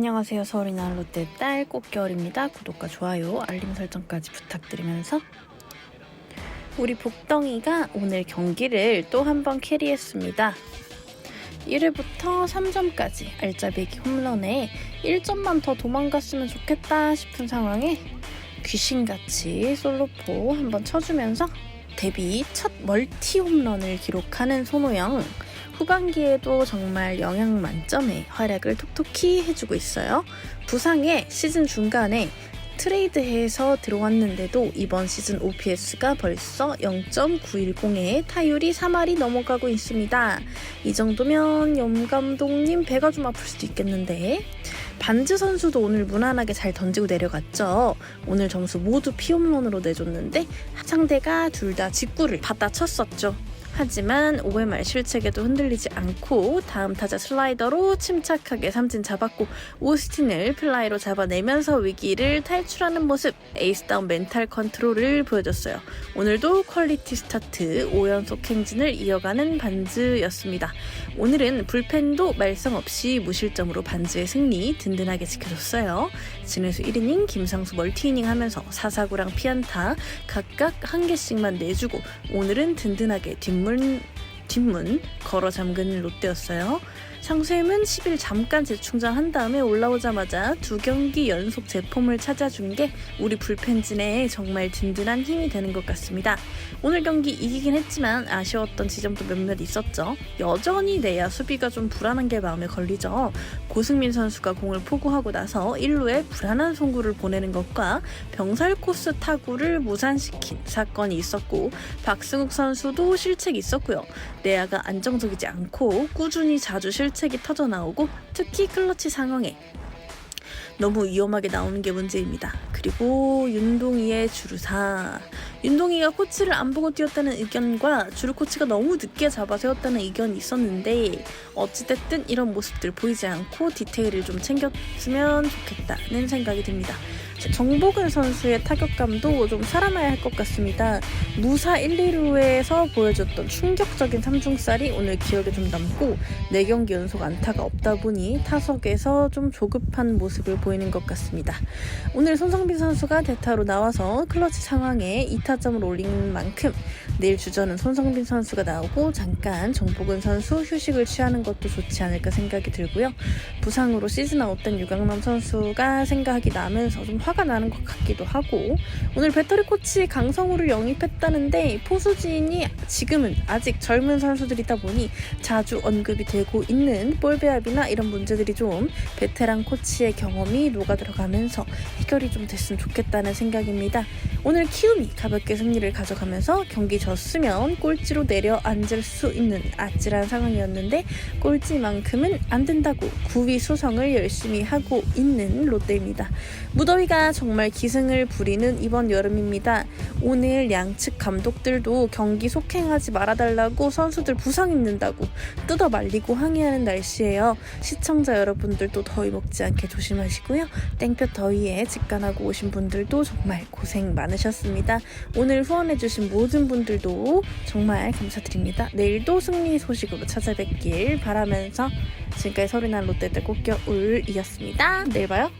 안녕하세요. 서울이 난 롯데 딸 꽃겨울입니다. 구독과 좋아요, 알림 설정까지 부탁드리면서 우리 복덩이가 오늘 경기를 또 한 번 캐리했습니다. 1회부터 3점까지 알짜배기 홈런에 1점만 더 도망갔으면 좋겠다 싶은 상황에 귀신같이 솔로포 한번 쳐주면서 데뷔 첫 멀티 홈런을 기록하는 손호영 후반기에도 정말 영향 만점의 활약을 톡톡히 해주고 있어요. 부상에 시즌 중간에 트레이드해서 들어왔는데도 이번 시즌 OPS가 벌써 0.910에 타율이 3할이 넘어가고 있습니다. 이 정도면 염 감독님 배가 좀 아플 수도 있겠는데 반즈 선수도 오늘 무난하게 잘 던지고 내려갔죠. 오늘 점수 모두 피홈런으로 내줬는데 상대가 둘 다 직구를 받아 쳤었죠. 하지만 5회 말 실책에도 흔들리지 않고 다음 타자 슬라이더로 침착하게 삼진 잡았고 오스틴을 플라이로 잡아내면서 위기를 탈출하는 모습 에이스다운 멘탈 컨트롤을 보여줬어요. 오늘도 퀄리티 스타트 5연속 행진을 이어가는 반즈였습니다. 오늘은 불펜도 말썽 없이 무실점으로 반즈의 승리 든든하게 지켜줬어요. 진해수 1이닝, 김상수 멀티이닝 하면서 사사구랑 피안타 각각 한 개씩만 내주고 오늘은 든든하게 뒷문 뒷문 걸어 잠근 롯데였어요. 상수엠은 10일 잠깐 재충전한 다음에 올라오자마자 두 경기 연속 제폼을 찾아준 게 우리 불펜진에 정말 든든한 힘이 되는 것 같습니다. 오늘 경기 이기긴 했지만 아쉬웠던 지점도 몇몇 있었죠. 여전히 내야 수비가 좀 불안한 게 마음에 걸리죠. 고승민 선수가 공을 포구하고 나서 1루에 불안한 송구를 보내는 것과 병살 코스 타구를 무산시킨 사건이 있었고 박승욱 선수도 실책이 있었고요. 내야가 안정적이지 않고 꾸준히 자주 실책 이 터져 나오고 특히 클러치 상황에 너무 위험하게 나오는 게 문제입니다. 그리고 윤동이의 주루사. 윤동이가 코치를 안 보고 뛰었다는 의견과 주루 코치가 너무 늦게 잡아 세웠다는 의견이 있었는데 어찌됐든 이런 모습들 보이지 않고 디테일을 좀 챙겼으면 좋겠다는 생각이 듭니다. 정복은 선수의 타격감도 좀 살아나야 할 것 같습니다. 무사 1, 2루에서 보여줬던 충격적인 삼중살이 오늘 기억에 좀 남고 4경기 연속 안타가 없다 보니 타석에서 좀 조급한 모습을 보이는 것 같습니다. 오늘 손성빈 선수가 대타로 나와서 클러치 상황에 2타점을 올린 만큼 내일 주전은 손성빈 선수가 나오고 잠깐 정복은 선수 휴식을 취하는 것도 좋지 않을까 생각이 들고요. 부상으로 시즌 아웃된 유강남 선수가 생각이 나면서 좀 화가 나는 것 같기도 하고 오늘 배터리 코치 강성우를 영입했다는데 포수진이 지금은 아직 젊은 선수들이다 보니 자주 언급이 되고 있는 볼 배합이나 이런 문제들이 좀 베테랑 코치의 경험이 녹아 들어가면서 해결이 좀 됐으면 좋겠다는 생각입니다. 오늘 키움이 가볍게 승리를 가져가면서 경기 졌으면 꼴찌로 내려앉을 수 있는 아찔한 상황이었는데 꼴찌만큼은 안 된다고 9위 수성을 열심히 하고 있는 롯데입니다. 무더위가 정말 기승을 부리는 이번 여름입니다. 오늘 양측 감독들도 경기 속행하지 말아달라고 선수들 부상 있는다고 뜯어 말리고 항의하는 날씨예요. 시청자 여러분들도 더위 먹지 않게 조심하시고요. 땡볕 더위에 직관하고 오신 분들도 정말 고생 많으셨습니다. 오늘 후원해주신 모든 분들도 정말 감사드립니다. 내일도 승리 소식으로 찾아뵙길 바라면서 지금까지 서리난 롯데들 꽃겨울이었습니다. 내일 봐요.